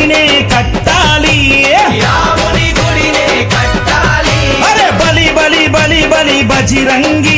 గుడినే కట్టాలి. రాముని గుడినే కట్టాలి. అరే బలి బలి బలి బలి బజరంగి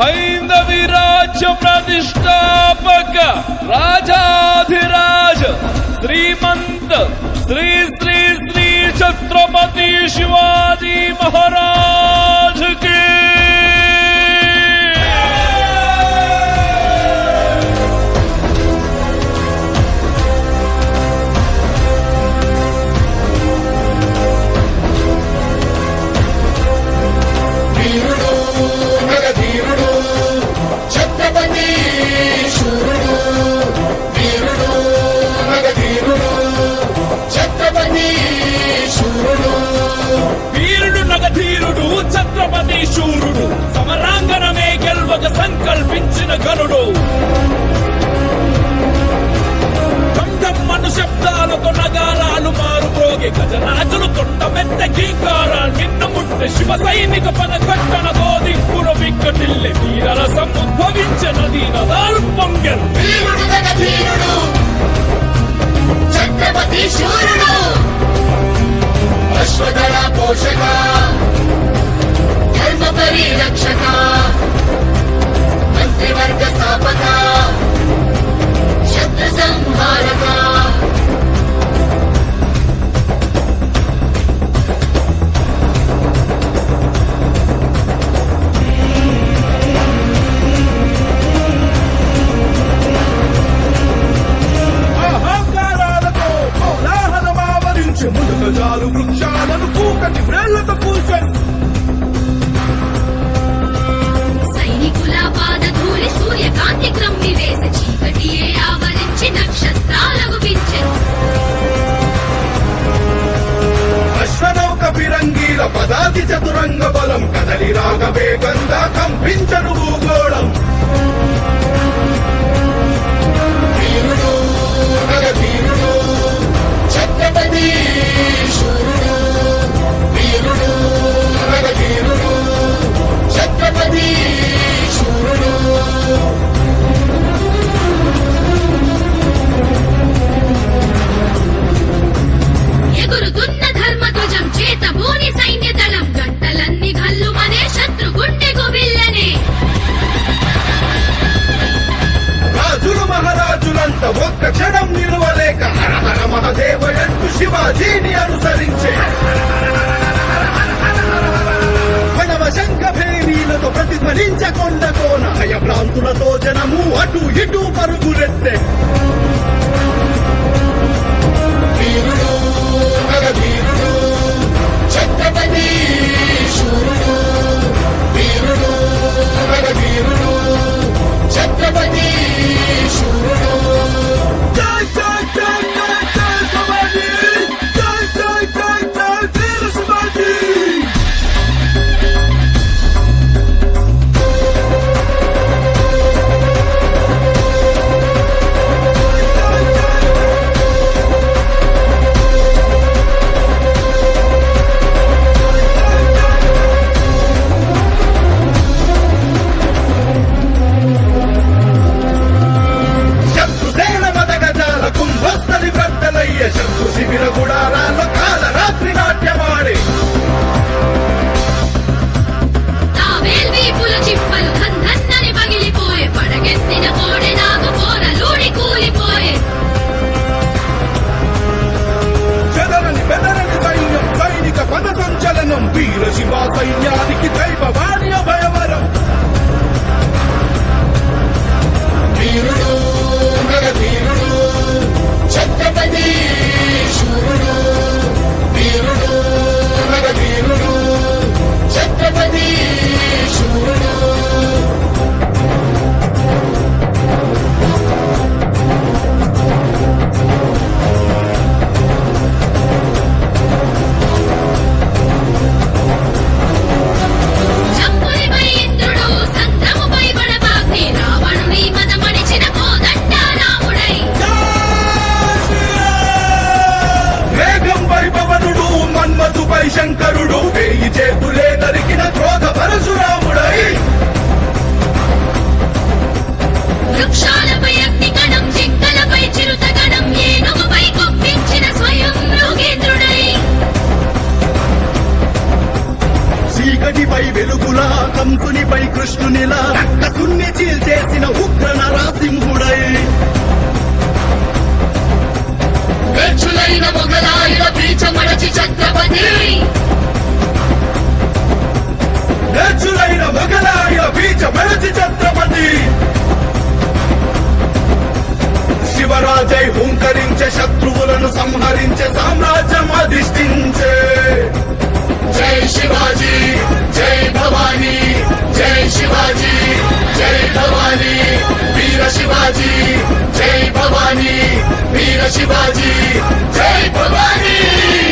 हैंदवी राज्य प्रतिष्ठापक राजाधिराज श्रीमंत श्री श्री श्री छत्रपति शिवाजी महाराज। ಬೆಳಗಿ ಗಜರಾಜನು ತೊಟ್ಟಮೆತ್ತ ಗೀಕಾರ ನಿನ್ನ ಮುಟ್ಟೆ ಶಿವ ಸೈನಿಕ ಪದ ಕಟ್ಟಣ ಗೋದಿಪುರ ಬಿಕ್ಕಟಿಲ್ಲೆ ವೀರರ ಸಮುದ್ಭವಿಂಚ ನದಿ ನದಾರು ಪೊಂಗಲ್ ಛತ್ರಪತಿ ಶೂರುಡು ಅಶ್ವದಳ ಪೋಷಕ ಧರ್ಮ ಪರಿರಕ್ಷಕ ಮಂತ್ರಿವರ್ಗ ಸ್ಥಾಪಕ ಶತ್ರು ಸಂಹಾರಕ మనము అటు ఇటు పరుగులెత్తే. చీకటిపై వెలుగులా కంసునిపై కృష్ణునిలా రక్కసున్ని చీల్చేసిన ఉగ్ర నరాసింహుడై. మొగలాయుల పీచమడచి ఛత్రపతి నేర్చులైన మొగలాయ బీజ మెరచి ఛత్రపతి శివరాజై హుంకరించే శత్రువులను సంహరించే సామ్రాజ్యం అధిష్ఠించే. जय शिवाजी जय भवानी जय शिवाजी जय भवानी वीर शिवाजी जय भवानी वीर शिवाजी जय भवानी।